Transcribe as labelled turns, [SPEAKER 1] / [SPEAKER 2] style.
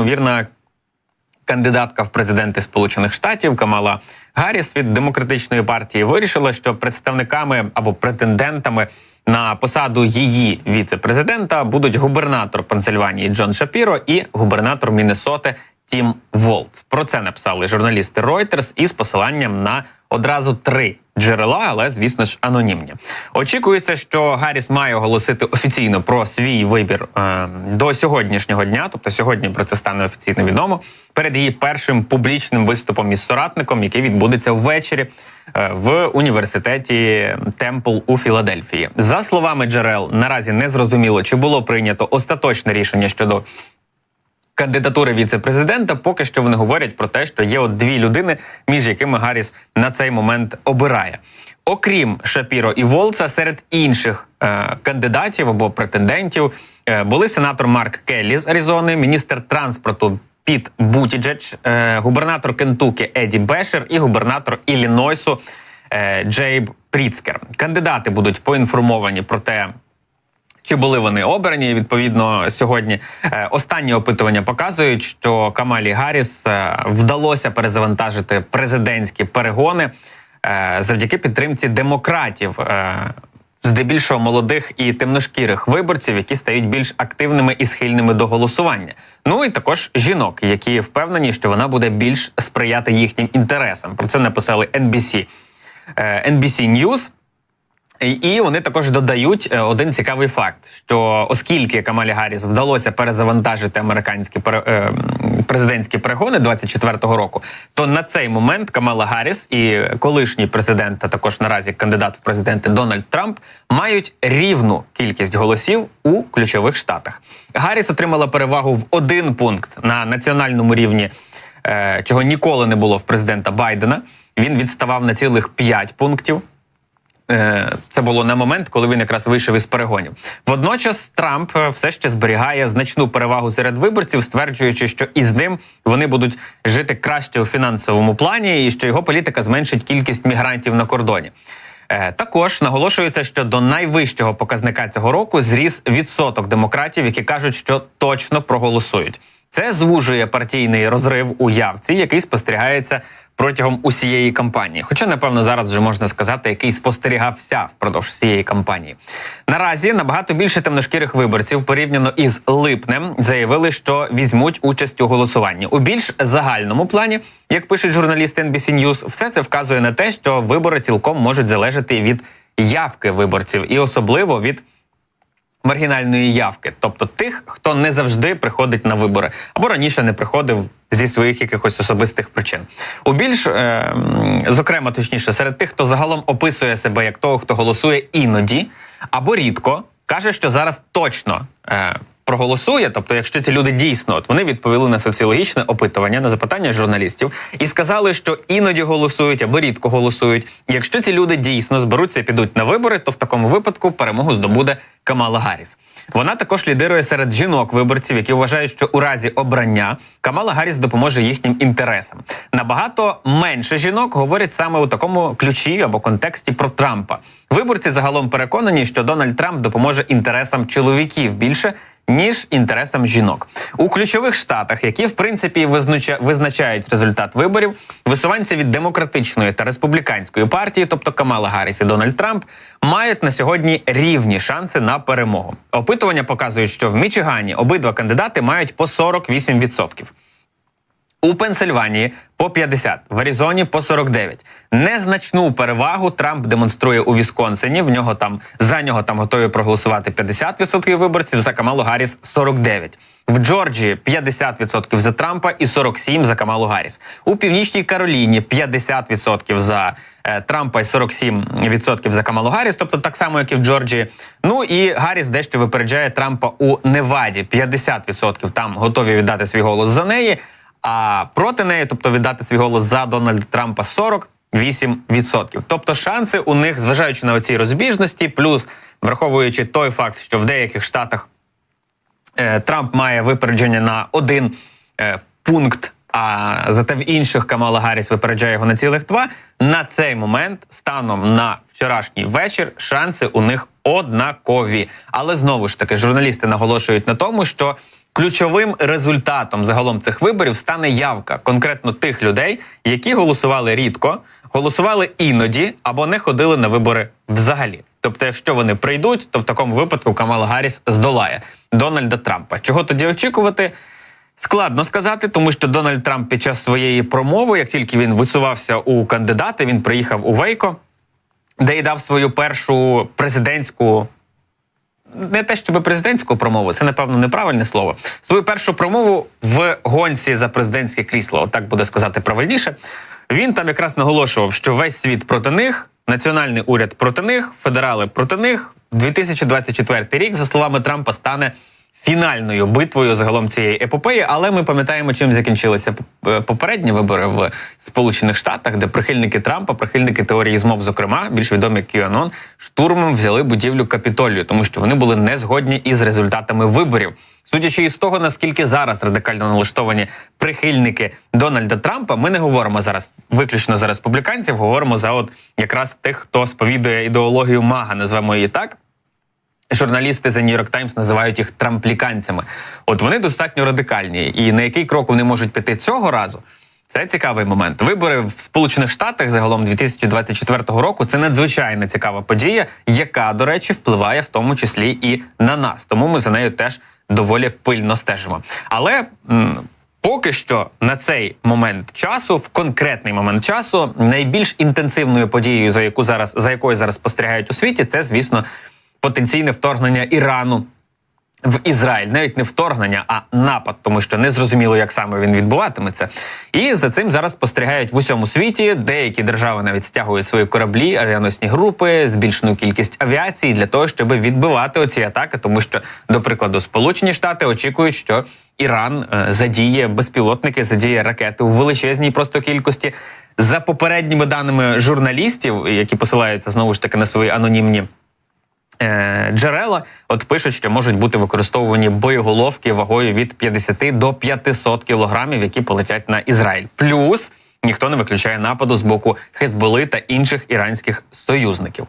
[SPEAKER 1] ймовірна кандидатка в президенти Сполучених Штатів Камала Гарріс від демократичної партії вирішила, що представниками або претендентами на посаду її віце-президента будуть губернатор Пенсильванії Джон Шапіро і губернатор Міннесоти Тім Волц. Про це написали журналісти Reuters із посиланням на одразу три джерела, але звісно ж анонімні. Очікується, що Гарріс має оголосити офіційно про свій вибір е, до сьогоднішнього дня, тобто сьогодні про це стане офіційно відомо перед її першим публічним виступом із соратником, який відбудеться ввечері е, в університеті Темпл у Філадельфії. За словами джерел, наразі не зрозуміло, чи було прийнято остаточне рішення щодо кандидатури віце-президента, поки що вони говорять про те, що є от дві людини, між якими Гарріс на цей момент обирає. Окрім Шапіро і Волца, серед інших е, кандидатів або претендентів е, були сенатор Марк Келлі з Аризони, міністр транспорту Піт Бутіджедж, е, губернатор Кентукі Еді Бешер і губернатор Іллінойсу е, Джейб Пріцкер. Кандидати будуть поінформовані про те, чи були вони обрані? Відповідно, сьогодні Е, останні опитування показують, що Камалі Гарріс е, вдалося перезавантажити президентські перегони е, завдяки підтримці демократів. Здебільшого молодих і темношкірих виборців, які стають більш активними і схильними до голосування. Ну і також жінок, які впевнені, що вона буде більш сприяти їхнім інтересам. Про це написали NBC. NBC News. І- вони також додають е, один цікавий факт: що оскільки Камалі Гарріс вдалося перезавантажити американські е, президентські перегони 24-го року, то на цей момент Камала Гарріс і колишній президент, а також наразі кандидат в президенти Дональд Трамп мають рівну кількість голосів у ключових штатах. Гарріс отримала перевагу в один пункт на національному рівні, е, чого ніколи не було в президента Байдена. Він відставав на цілих 5 пунктів. Е, Це було на момент, коли він якраз вийшов із перегонів. Водночас Трамп е, все ще зберігає значну перевагу серед виборців, стверджуючи, що із ним вони будуть жити краще у фінансовому плані, і що його політика зменшить кількість мігрантів на кордоні. Е, Також наголошується, що до найвищого показника цього року зріс відсоток демократів, які кажуть, що точно проголосують. Це звужує партійний розрив у явці, який спостерігається протягом усієї кампанії. Хоча, напевно, зараз вже можна сказати, який спостерігався впродовж всієї кампанії. Наразі набагато більше темношкірих виборців порівняно із липнем заявили, що візьмуть участь у голосуванні. У більш загальному плані, як пишуть журналісти NBC News, все це вказує на те, що вибори цілком можуть залежати від явки виборців, і особливо від маргінальної явки, тобто тих, хто не завжди приходить на вибори або раніше не приходив зі своїх якихось особистих причин. У більш е, зокрема, точніше, серед тих, хто загалом описує себе як того, хто голосує іноді або рідко, каже, що зараз точно. Е, Проголосує, тобто, якщо ці люди дійсно, от вони відповіли на соціологічне опитування на запитання журналістів і сказали, що іноді голосують або рідко голосують. Якщо ці люди дійсно зберуться і підуть на вибори, то в такому випадку перемогу здобуде Камала Гарріс. Вона також лідирує серед жінок-виборців, які вважають, що у разі обрання Камала Гарріс допоможе їхнім інтересам. Набагато менше жінок говорять саме у такому ключі або контексті про Трампа. Виборці загалом переконані, що Дональд Трамп допоможе інтересам чоловіків більше. Ніж інтересам жінок у ключових штатах, які в принципі визнача- визначають результат виборів, висуванці від демократичної та республіканської партії, тобто Камала Гарріс і Дональд Трамп, мають на сьогодні рівні шанси на перемогу. Опитування показують, що в Мічигані обидва кандидати мають по 48%. У Пенсильванії по 50, в Аризоні по 49. Незначну перевагу Трамп демонструє у Вісконсині. В нього там за нього там готові проголосувати 50% виборців. За Камалу Гарріс 49. В Джорджії 50% за Трампа і 47% за Камалу Гарріс. У Північній Кароліні 50% за е, Трампа і 47% за Камалу Гарріс, тобто так само, як і в Джорджії. Ну і Гарріс дещо випереджає Трампа у Неваді. 50% там готові віддати свій голос за неї. А проти неї, тобто віддати свій голос за Дональда Трампа 48%. Тобто шанси у них, зважаючи на оці розбіжності, плюс враховуючи той факт, що в деяких штатах е, Трамп має випередження на один е, пункт, а зате в інших Камала Гарріс випереджає його на цілих два. На цей момент, станом на вчорашній вечір, шанси у них однакові. Але знову ж таки, журналісти наголошують на тому, що ключовим результатом загалом цих виборів стане явка конкретно тих людей, які голосували рідко, голосували іноді або не ходили на вибори взагалі. Тобто, якщо вони прийдуть, то в такому випадку Камала Гарріс здолає Дональда Трампа. Чого тоді очікувати? Складно сказати, тому що Дональд Трамп під час своєї промови, як тільки він висувався у кандидати, він приїхав у Вейко, де й дав свою першу президентську. Не те, щоб президентську промову, це напевно неправильне слово. Свою першу промову в гонці за президентське крісло, так буде сказати правильніше. Він там якраз наголошував, що весь світ проти них, національний уряд проти них, федерали проти них. 2024 рік, за словами Трампа, стане фінальною битвою загалом цієї епопеї. Але ми пам'ятаємо, чим закінчилися е, попередні вибори в Сполучених Штатах, де прихильники Трампа, прихильники теорії змов, зокрема, більш відомі QAnon, штурмом взяли будівлю Капітолію, тому що вони були не згодні із результатами виборів. Судячи із того, наскільки зараз радикально налаштовані прихильники Дональда Трампа, ми не говоримо зараз виключно за республіканців, говоримо за от якраз тих, хто сповідує ідеологію Мага, назвемо її так. Журналісти за New York Times називають їх трампліканцями. От вони достатньо радикальні. І на який крок вони можуть піти цього разу? Це цікавий момент. Вибори в Сполучених Штатах загалом 2024 року це надзвичайно цікава подія, яка, до речі, впливає в тому числі і на нас. Тому ми за нею теж доволі пильно стежимо. Але м, поки що на цей момент часу, в конкретний момент часу, найбільш інтенсивною подією, за яку зараз за якою зараз спостерігають у світі, це звісно потенційне вторгнення Ірану в Ізраїль, навіть не вторгнення, а напад, тому що не зрозуміло, як саме він відбуватиметься. І за цим зараз спостерігають в усьому світі. Деякі держави навіть стягують свої кораблі, авіаносні групи, збільшену кількість авіації для того, щоб відбивати оці атаки, тому що, до прикладу, Сполучені Штати очікують, що Іран е, задіє безпілотники, задіє ракети у величезній просто кількості. За попередніми даними журналістів, які посилаються знову ж таки на свої анонімні джерела, от пишуть, що можуть бути використовувані боєголовки вагою від 50 до 500 кілограмів, які полетять на Ізраїль. Плюс ніхто не виключає нападу з боку Хезболи та інших іранських союзників.